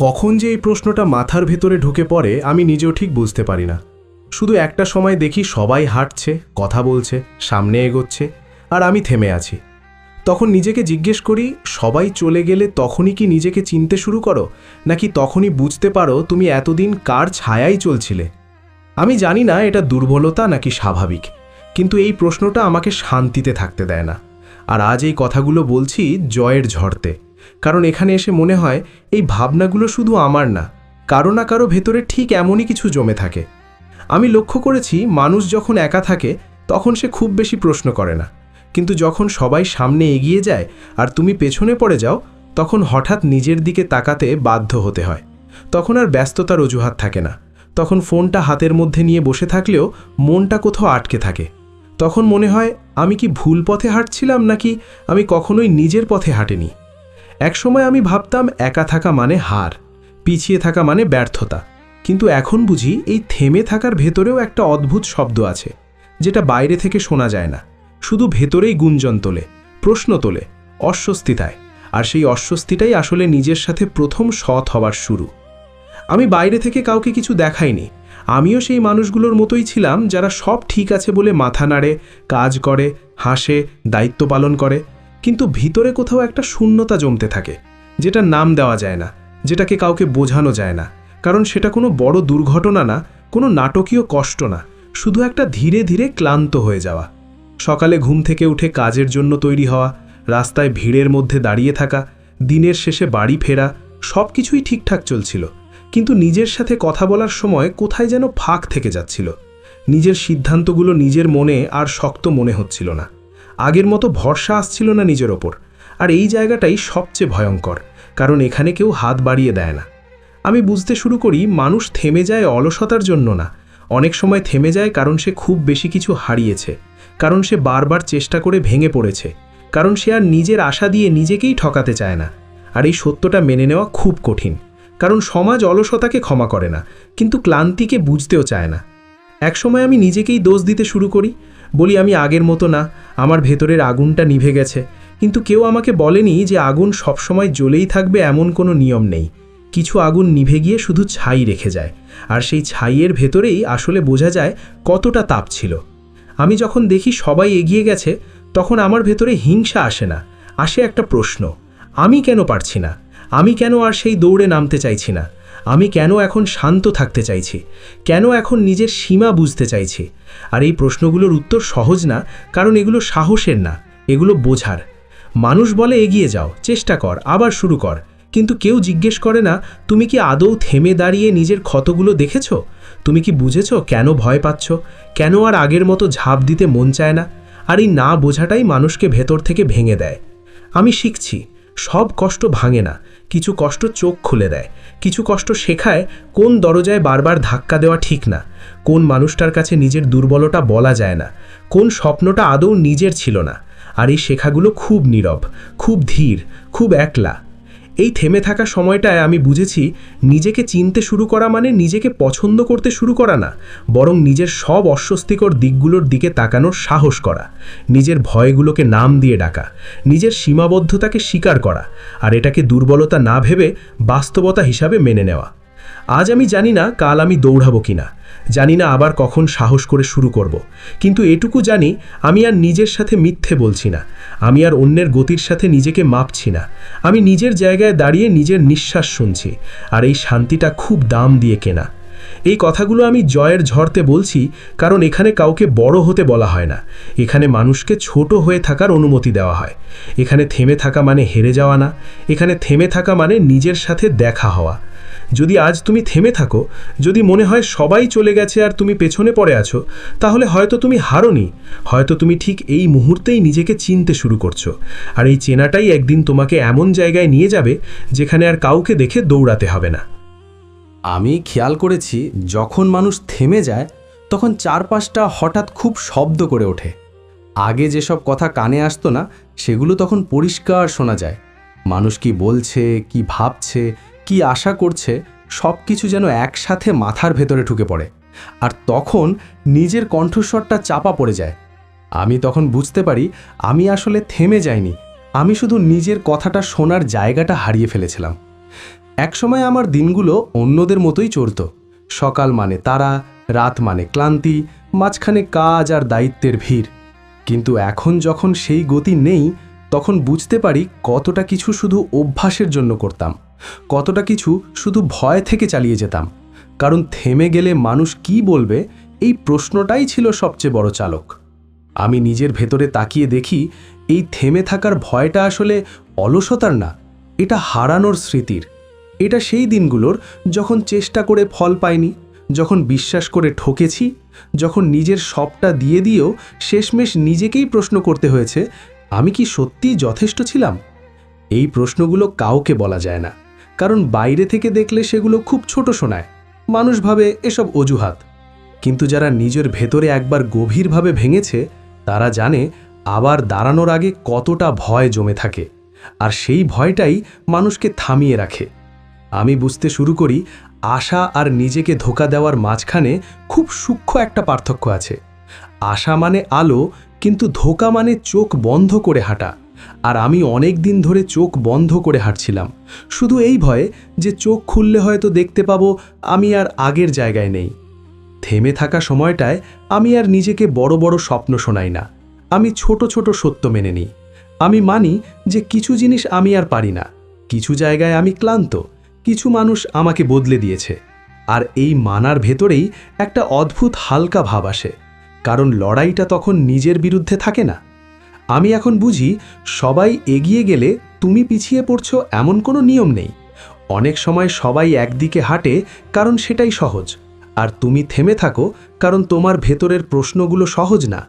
কখন যে এই প্রশ্নটা মাথার ভেতরে ঢুকে পড়ে, আমি নিজেও ঠিক বুঝতে পারি না। শুধু একটা সময় দেখি সবাই হাঁটছে, কথা বলছে, সামনে এগোচ্ছে, আর আমি থেমে আছি। তখন নিজেকে জিজ্ঞেস করি, সবাই চলে গেলে তখনই কি নিজেকে চিনতে শুরু করো? নাকি তখনই বুঝতে পারো তুমি এতদিন কার ছায়াই চলছিলে? আমি জানি না এটা দুর্বলতা নাকি স্বাভাবিক, কিন্তু এই প্রশ্নটা আমাকে শান্তিতে থাকতে দেয় না। আর আজ এই কথাগুলো বলছি জয়ের ঝড়তে। কারণ এখানে এসে মনে হয় এই ভাবনাগুলো শুধু আমার না, কারও না কারও ভেতরে ঠিক এমনই কিছু জমে থাকে। আমি লক্ষ্য করেছি মানুষ যখন একা থাকে, তখন সে খুব বেশি প্রশ্ন করে না। কিন্তু যখন সবাই সামনে এগিয়ে যায় আর তুমি পেছনে পড়ে যাও, তখন হঠাৎ নিজের দিকে তাকাতে বাধ্য হতে হয়। তখন আর ব্যস্ততার অজুহাত থাকে না। তখন ফোনটা হাতের মধ্যে নিয়ে বসে থাকলেও মনটা কোথাও আটকে থাকে। তখন মনে হয়, আমি কি ভুল পথে হাঁটছিলাম নাকি আমি কখনোই নিজের পথে হাঁটিনি। একসময় আমি ভাবতাম একা থাকা মানে হার, পিছিয়ে থাকা মানে ব্যর্থতা। কিন্তু এখন বুঝি এই থেমে থাকার ভেতরেও একটা অদ্ভুত শব্দ আছে, যেটা বাইরে থেকে শোনা যায় না। শুধু ভেতরেই গুঞ্জন তোলে, প্রশ্ন তোলে অস্বস্তিতায় আর সেই অস্বস্তিটাই আসলে নিজের সাথে প্রথম সৎ হওয়ার শুরু। আমি বাইরে থেকে কাউকে কিছু দেখাইনি। আমিও সেই মানুষগুলোর মতোই ছিলাম যারা সব ঠিক আছে বলে মাথা নাড়ে, কাজ করে, হাসে, দায়িত্ব পালন করে। কিন্তু ভিতরে কোথাও একটা শূন্যতা জমতে থাকে, যেটা নাম দেওয়া যায় না, যেটাকে কাউকে বোঝানো যায় না। কারণ সেটা কোনো বড় দুর্ঘটনা না, কোনো নাটকীয় কষ্ট না, শুধু একটা ধীরে ধীরে ক্লান্ত হয়ে যাওয়া। সকালে ঘুম থেকে উঠে কাজের জন্য তৈরি হওয়া, রাস্তায় ভিড়ের মধ্যে দাঁড়িয়ে থাকা, দিনের শেষে বাড়ি ফেরা সব কিছুই ঠিকঠাক চলছিল। কিন্তু নিজের সাথে কথা বলার সময় কোথায় যেন ফাঁক থেকে যাচ্ছিল। নিজের সিদ্ধান্তগুলো নিজের মনে আর শক্ত মনে হচ্ছিল না। আগের মতো ভরসা আসছিল না নিজের ওপর। আর এই জায়গাটাই সবচেয়ে ভয়ঙ্কর, কারণ এখানে কেউ হাত বাড়িয়ে দেয় না। আমি বুঝতে শুরু করি, মানুষ থেমে যায় অলসতার জন্য না। অনেক সময় থেমে যায় কারণ সে খুব বেশি কিছু হারিয়েছে, কারণ সে বারবার চেষ্টা করে ভেঙে পড়েছে, কারণ সে আর নিজের আশা দিয়ে নিজেকেই ঠকাতে চায় না। আর এই সত্যটা মেনে নেওয়া খুব কঠিন, কারণ সমাজ অলসতাকে ক্ষমা করে না, কিন্তু ক্লান্তিকে বুঝতেও চায় না। একসময় আমি নিজেকেই দোষ দিতে শুরু করি। বলি, আমি আগের মতো না। আমার ভেতরের আগুনটা নিভে গেছে। কিন্তু কেউ আমাকে বলেনি যে আগুন সবসময় জ্বলেই থাকবে এমন কোনো নিয়ম নেই। কিছু আগুন নিভে গিয়ে শুধু ছাই রেখে যায়। আর সেই ছাইয়ের ভেতরেই আসলে বোঝা যায় কতটা তাপ ছিল। আমি যখন দেখি সবাই এগিয়ে গেছে, তখন আমার ভেতরে হিংসা আসে না। আসে একটা প্রশ্ন, আমি কেন পারছি না? আমি কেন আর সেই দৌড়ে নামতে চাইছি না? আমি কেন এখন শান্ত থাকতে চাইছি? কেন এখন নিজের সীমা বুঝতে চাইছি? আর এই প্রশ্নগুলোর উত্তর সহজ না, কারণ এগুলো সাহসের না, এগুলো বোঝার। মানুষ বলে, এগিয়ে যাও, চেষ্টা কর, আবার শুরু কর। কিন্তু কেউ জিজ্ঞেস করে না, তুমি কি আদৌ থেমে দাঁড়িয়ে নিজের ক্ষতগুলো দেখেছ? তুমি কি বুঝেছ কেন ভয় পাচ্ছ? কেন আর আগের মতো ঝাঁপ দিতে মন চায় না? আর এই না বোঝাটাই মানুষকে ভেতর থেকে ভেঙে দেয়। আমি শিখছি, সব কষ্ট ভাঙে না কিছু কষ্ট চোখ খুলে দেয়। কিছু কষ্ট শেখায় কোন দরজায় বারবার ধাক্কা দেওয়া ঠিক না, কোন মানুষটার কাছে নিজের দুর্বলতা বলা যায় না, কোন স্বপ্নটা আদৌ নিজের ছিল না। আর এই শেখাগুলো খুব নীরব, খুব ধীর, খুব একলা। এই থেমে থাকা সময়টায় আমি বুঝেছি নিজেকে চিনতে শুরু করা মানে নিজেকে পছন্দ করতে শুরু করা না, বরং নিজের সব অস্বস্তিকর দিকগুলোর দিকে তাকানোর সাহস করা, নিজের ভয়গুলোকে নাম দিয়ে ডাকা, নিজের সীমাবদ্ধতাকে স্বীকার করা, আর এটাকে দুর্বলতা না ভেবে বাস্তবতা হিসাবে মেনে নেওয়া আজ আমি জানি না কাল আমি দৌড়াবো কিনা জানি না আবার কখন সাহস করে শুরু করব। কিন্তু এটুকু জানি আমি আর নিজের সাথে মিথ্যে বলছি না আমি আর অন্যের গতির সাথে নিজেকে মাপছি না। আমি নিজের জায়গায় দাঁড়িয়ে নিজের নিঃশ্বাস শুনছি, আর এই শান্তিটা খুব দাম দিয়ে কেনা। এই কথাগুলো আমি জয়ের ঝড়তে বলছি, কারণ এখানে কাউকে বড় হতে বলা হয় না। এখানে মানুষকে ছোট হয়ে থাকার অনুমতি দেওয়া হয়। এখানে থেমে থাকা মানে হেরে যাওয়া না। এখানে থেমে থাকা মানে নিজের সাথে দেখা হওয়া। যদি আজ তুমি থেমে থাকো, যদি মনে হয় সবাই চলে গেছে আর তুমি পেছনে পড়ে আছো, তাহলে হয়তো তুমি হারোনি, হয়তো তুমি ঠিক এই মুহূর্তেই নিজেকে চিনতে শুরু করছ। আর এই চেনাটাই একদিন তোমাকে এমন জায়গায় নিয়ে যাবে, যেখানে আর কাউকে দেখে দৌড়াতে হবে না। আমি খেয়াল করেছি, যখন মানুষ থেমে যায়, তখন চারপাশটা হঠাৎ খুব শব্দ করে ওঠে। আগে যেসব কথা কানে আসতো না, সেগুলো তখন পরিষ্কার শোনা যায়। মানুষ কি বলছে, কি ভাবছে কি আশা করছে সব কিছু যেন একসাথে মাথার ভেতরে ঢুকে পড়ে। আর তখন নিজের কণ্ঠস্বরটা চাপা পড়ে যায়। আমি তখন বুঝতে পারি, আমি আসলে থেমে যাইনি। আমি শুধু নিজের কথাটা শোনার জায়গাটা হারিয়ে ফেলেছিলাম। একসময় আমার দিনগুলো অন্যদের মতোই চড়ত সকাল মানে তারা, রাত মানে ক্লান্তি, মাঝখানে কাজ আর দায়িত্বের ভিড়। কিন্তু এখন যখন সেই গতি নেই, তখন বুঝতে পারি কতটা কিছু শুধু অভ্যাসের জন্য করতাম। কতটা কিছু শুধু ভয় থেকে চালিয়ে যেতাম। কারণ থেমে গেলে মানুষ কি বলবে, এই প্রশ্নটাই ছিল সবচেয়ে বড় চালক। আমি নিজের ভেতরে তাকিয়ে দেখি, এই থেমে থাকার ভয়টা আসলে অলসতার না, এটা হারানোর স্মৃতির। এটা সেই দিনগুলোর যখন চেষ্টা করে ফল পাইনি, যখন বিশ্বাস করে ঠকেছি, যখন নিজের সবটা দিয়ে দিয়েও শেষমেশ নিজেকেই প্রশ্ন করতে হয়েছে, আমি কি সত্যিই যথেষ্ট ছিলাম? এই প্রশ্নগুলো কাউকে বলা যায় না। কারণ বাইরে থেকে দেখলে সেগুলো খুব ছোট শোনায়। মানুষ ভাবে এসব অজুহাত। কিন্তু যারা নিজের ভেতরে একবার গভীরভাবে ভেঙেছে, তারা জানে আবার দাঁড়ানোর আগে কতটা ভয় জমে থাকে। আর সেই ভয়টাই মানুষকে থামিয়ে রাখে। আমি বুঝতে শুরু করি, আশা আর নিজেকে ধোকা দেওয়ার মাঝখানে খুব সূক্ষ্ম একটা পার্থক্য আছে। আশা মানে আলো, কিন্তু ধোকা মানে চোখ বন্ধ করে হাঁটা। আর আমি অনেক দিন ধরে চোখ বন্ধ করে হাঁটছিলাম। শুধু এই ভয়ে যে চোখ খুললে হয়তো দেখতে পাবো, আমি আর আগের জায়গায় নেই। থেমে থাকা সময়টায় আমি আর নিজেকে বড় বড় স্বপ্ন শোনাই না। আমি ছোট ছোট সত্য মেনে নিই। আমি মানি যে কিছু জিনিস আমি আর পারি না। কিছু জায়গায় আমি ক্লান্ত, কিছু মানুষ আমাকে বদলে দিয়েছে। আর এই মানার ভেতরেই একটা অদ্ভুত হালকা ভাব আসে। কারণ লড়াইটা তখন নিজের বিরুদ্ধে থাকে না। আমি এখন বুঝি সবাই এগিয়ে গেলে তুমি পিছিয়ে পড়ছো এমন কোনো নিয়ম নেই। অনেক সময় সবাই একদিকে হাঁটে কারণ সেটাই সহজ। আর তুমি থেমে থাকো কারণ তোমার ভেতরের প্রশ্নগুলো সহজ না।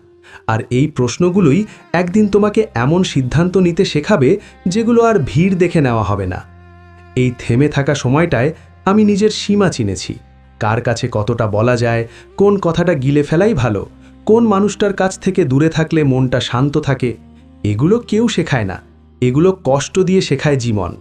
আর এই প্রশ্নগুলোই একদিন তোমাকে এমন সিদ্ধান্ত নিতে শেখাবে যেগুলো আর ভিড় দেখে নেওয়া হবে না। এই থেমে থাকা সময়টায় আমি নিজের সীমা চিনেছি। কার কাছে কতটা বলা যায়, কোন কথাটা গিলে ফেলাই ভালো কোন মানুষটার কাছ থেকে দূরে থাকলে মনটা শান্ত থাকে, এগুলো কেউ শেখায় না। এগুলো কষ্ট দিয়ে শেখায় জীবন।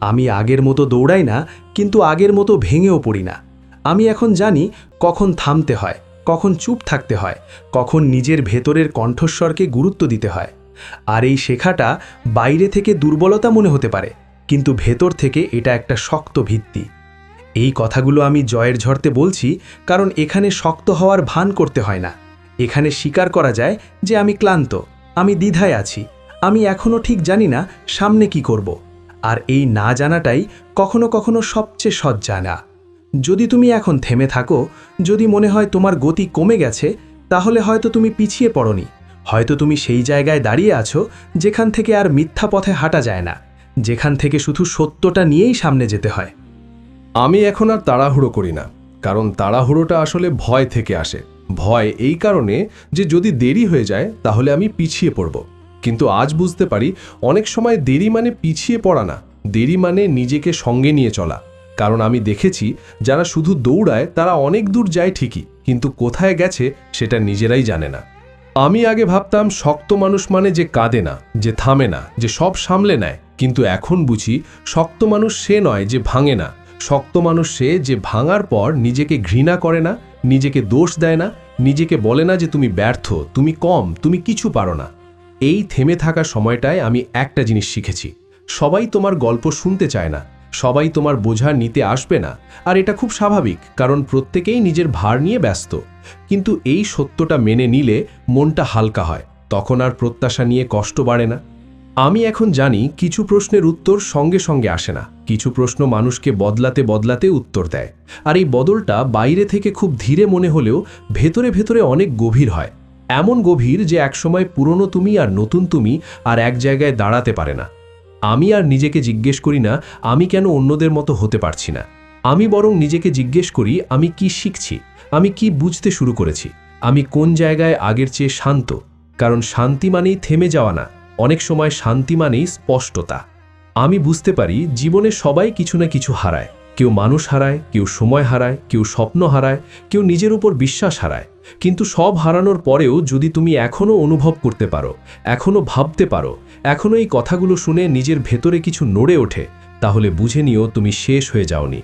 আমি আগের মতো দৌড়াই না, কিন্তু আগের মতো ভেঙেও পড়ি না। আমি এখন জানি কখন থামতে হয়, কখন চুপ থাকতে হয়, কখন নিজের ভেতরের কণ্ঠস্বরকে গুরুত্ব দিতে হয়। আর এই শেখাটা বাইরে থেকে দুর্বলতা মনে হতে পারে, কিন্তু ভেতর থেকে এটা একটা শক্ত ভিত্তি। এই কথাগুলো আমি জয়ের ঝড়তে বলছি কারণ এখানে শক্ত হওয়ার ভান করতে হয় না। এখানে স্বীকার করা যায় যে আমি ক্লান্ত, আমি দ্বিধায় আছি, আমি এখনও ঠিক জানি না সামনে কি করব, আর এই না জানাটাই কখনো কখনো সবচেয়ে সৎ জানা যদি তুমি এখন থেমে থাকো, যদি মনে হয় তোমার গতি কমে গেছে, তাহলে হয়তো তুমি পিছিয়ে পড়নি, হয়তো তুমি সেই জায়গায় দাঁড়িয়ে আছো যেখান থেকে আর মিথ্যা পথে হাঁটা যায় না, যেখান থেকে শুধু সত্যটা নিয়েই সামনে যেতে হয়। আমি এখন আর তাড়াহুড়ো করি না, কারণ তাড়াহুড়োটা আসলে ভয় থেকে আসে। ভয় এই কারণে যে যদি দেরি হয়ে যায়, তাহলে আমি পিছিয়ে পড়ব। কিন্তু আজ বুঝতে পারি, অনেক সময় দেরি মানে পিছিয়ে পড়া না। দেরি মানে নিজেকে সঙ্গে নিয়ে চলা। কারণ আমি দেখেছি, যারা শুধু দৌড়ায়, তারা অনেক দূর যায় ঠিকই, কিন্তু কোথায় গেছে, সেটা নিজেরাই জানে না। আমি আগে ভাবতাম, শক্ত মানুষ মানে যে কাঁদে না, যে থামে না, যে সব সামলে নেয়। কিন্তু এখন বুঝি, শক্ত মানুষ সে নয় যে ভাঙে না। শক্ত মানুষ সে যে ভাঙার পর নিজেকে ঘৃণা করে না নিজেকে দোষ দেয় না, নিজেকে বলে না যে তুমি ব্যর্থ, তুমি কম, তুমি কিছু পারো না। এই থেমে থাকা সময়টায় আমি একটা জিনিস শিখেছি। সবাই তোমার গল্প শুনতে চায় না, সবাই তোমার বোঝা নিতে আসবে না। আর এটা খুব স্বাভাবিক, কারণ প্রত্যেকেই নিজের ভার নিয়ে ব্যস্ত। কিন্তু এই সত্যটা মেনে নিলে মনটা হালকা হয়, তখন আর প্রত্যাশা নিয়ে কষ্ট বাড়ে না। আমি এখন জানি কিছু প্রশ্নের উত্তর সঙ্গে সঙ্গে আসে না। কিছু প্রশ্ন মানুষকে বদলাতে বদলাতে উত্তর দেয়। আর এই বদলটা বাইরে থেকে খুব ধীরে মনে হলেও ভেতরে ভেতরে অনেক গভীর হয়। এমন গভীর যে একসময় পুরনো তুমি আর নতুন তুমি আর এক জায়গায় দাঁড়াতে পারে না। আমি আর নিজেকে জিজ্ঞেস করি না, আমি কেন অন্যদের মতো হতে পারছি না। আমি বরং নিজেকে জিজ্ঞেস করি, আমি কি শিখছি? আমি কি বুঝতে শুরু করেছি? আমি কোন জায়গায় আগের চেয়ে শান্ত? কারণ শান্তি মানেই থেমে যাওয়া না। অনেক সময় শান্তি মানেই স্পষ্টতা। আমি বুঝতে পারি, জীবনে সবাই কিছু না কিছু হারায়। কেউ মানুষ হারায়, কেউ সময় হারায়, কেউ স্বপ্ন হারায়, কেউ নিজের উপর বিশ্বাস হারায়। কিন্তু সব হারানোর পরেও যদি তুমি এখনও অনুভব করতে পারো, এখনও ভাবতে পারো, এখনও এই কথাগুলো শুনে নিজের ভেতরে কিছু নড়ে ওঠে, তাহলে বুঝে নিও তুমি শেষ হয়ে যাওনি।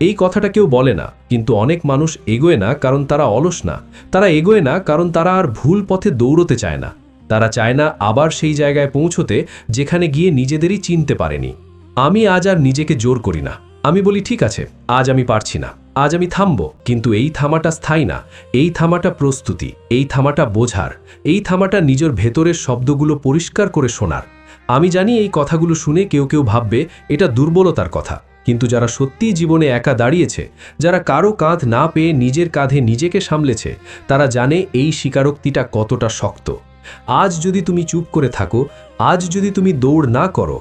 এই কথাটা কেউ বলে না, কিন্তু অনেক মানুষ এগোয় না কারণ তারা অলস না। তারা এগোয় না কারণ তারা আর ভুল পথে দৌড়তে চায় না। তারা চায় না আবার সেই জায়গায় পৌঁছতে যেখানে গিয়ে নিজেদেরই চিনতে পারেনি। আমি আজ আর নিজেকে জোর করি না। আমি বলি, ঠিক আছে, আজ আমি পারছি না। আজ আমি থামব। কিন্তু এই থামাটা স্থায়ী না। এই থামাটা প্রস্তুতি। এই থামাটা বোঝার। এই থামাটা নিজের ভেতরের শব্দগুলো পরিষ্কার করে শোনার। আমি জানি এই কথাগুলো শুনে কেউ কেউ ভাববে, এটা দুর্বলতার কথা। কিন্তু যারা সত্যিই জীবনে একা দাঁড়িয়েছে, যারা কারও কাঁধ না পেয়ে নিজের কাঁধে নিজেকে সামলেছে, তারা জানে এই স্বীকারোক্তিটা কতটা শক্ত। আজ যদি তুমি চুপ করে থাকো, আজ যদি তুমি দৌড় না করো,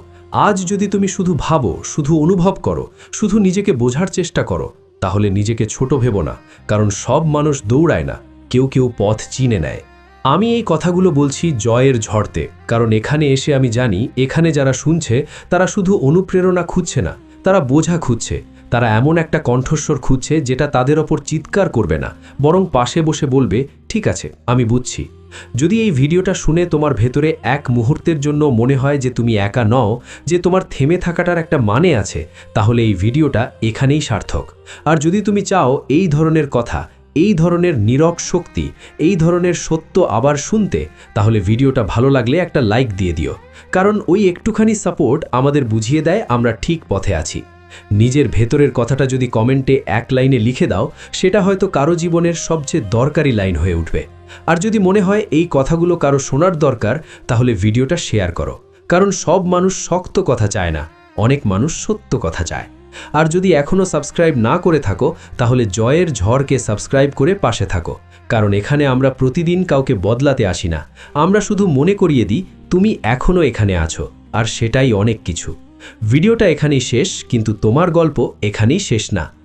আজ যদি তুমি শুধু ভাবো, শুধু অনুভব করো, শুধু নিজেকে বোঝার চেষ্টা করো, তাহলে নিজেকে ছোট ভেবো না, কারণ সব মানুষ দৌড়ায় না, কেউ কেউ পথ চিনে নেয়। আমি এই কথাগুলো বলছি জয়ের ঝড়তে, কারণ এখানে এসে আমি জানি, এখানে যারা শুনছে, তারা শুধু অনুপ্রেরণা খুঁজছে না, তারা বোঝা খুঁজছে তারা এমন একটা কণ্ঠস্বর খুঁজছে যেটা তাদের ওপর চিৎকার করবে না, বরং পাশে বসে বলবে, ঠিক আছে, আমি বুঝছি। যদি এই ভিডিওটা শুনে তোমার ভেতরে এক মুহূর্তের জন্য মনে হয় যে তুমি একা নও, যে তোমার থেমে থাকাটার একটা মানে আছে, তাহলে এই ভিডিওটা এখানেই সার্থক। আর যদি তুমি চাও এই ধরনের কথা, এই ধরনের নীরব শক্তি, এই ধরনের সত্য আবার শুনতে, তাহলে ভিডিওটা ভালো লাগলে একটা লাইক দিয়ে দিও। কারণ ওই একটুখানি সাপোর্ট আমাদের বুঝিয়ে দেয় আমরা ঠিক পথে আছি। নিজের ভেতরের কথাটা যদি কমেন্টে এক লাইনে লিখে দাও, সেটা হয়তো কারও জীবনের সবচেয়ে দরকারি লাইন হয়ে উঠবে। আর যদি মনে হয় এই কথাগুলো কারও শোনার দরকার, তাহলে ভিডিওটা শেয়ার করো। কারণ সব মানুষ শক্ত কথা চায় না, অনেক মানুষ সত্য কথা চায়। আর যদি এখনও সাবস্ক্রাইব না করে থাকো, তাহলে জয়ের ঝড়কে সাবস্ক্রাইব করে পাশে থাকো। কারণ এখানে আমরা প্রতিদিন কাউকে বদলাতে আসি না। আমরা শুধু মনে করিয়ে দিই, তুমি এখনও এখানে আছো। আর সেটাই অনেক কিছু। ভিডিওটা এখানেই শেষ কিন্তু তোমার গল্প এখানেই শেষ না।